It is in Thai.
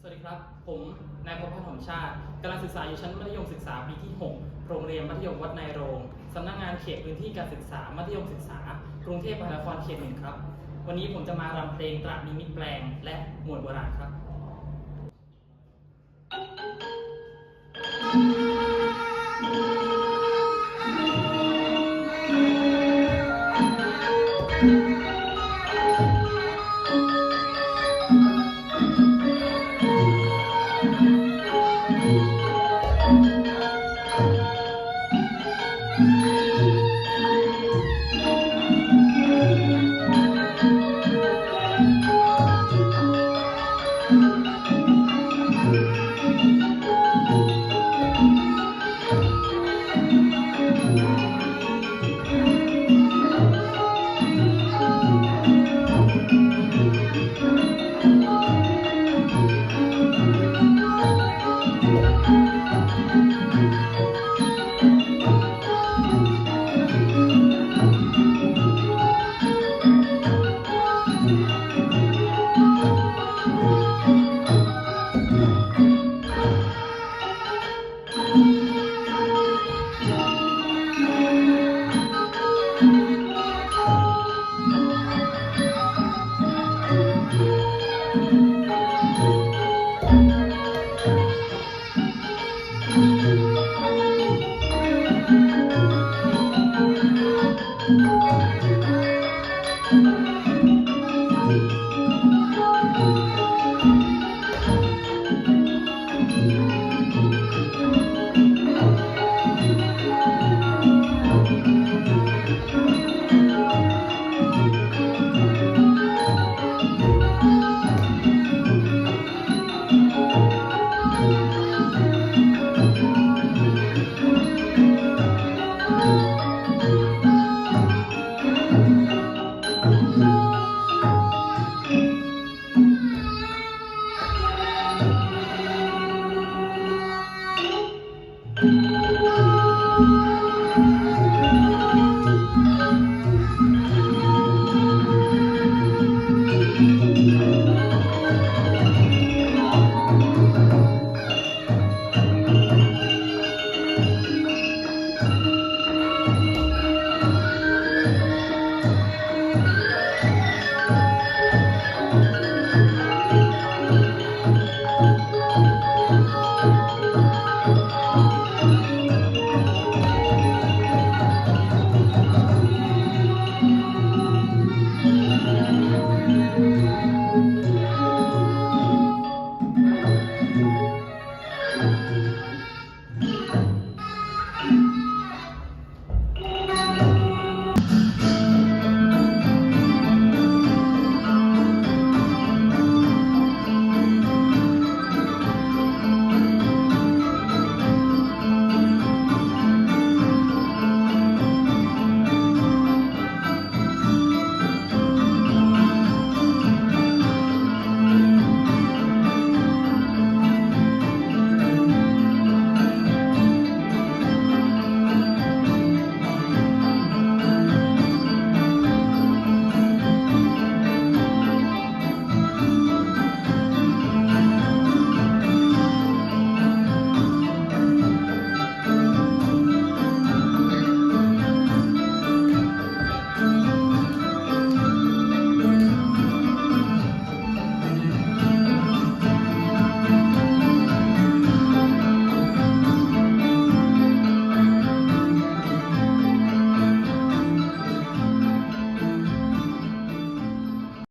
สวัสดีครับ ผมนายพบพัฒน์หอมชาติกำลังศึกษาอยู่ชั้นมัธยมศึกษาปีที่ 6 โรงเรียนมัธยมวัดนายโรงสำนักงานเขตพื้นที่การศึกษามัธยมศึกษา กรุงเทพมหานครเขตหนึ่งครับ วันนี้ผมจะมารำเพลงตรานิมิตแปลง และหมวดโบราณครับ thank mm -hmm. you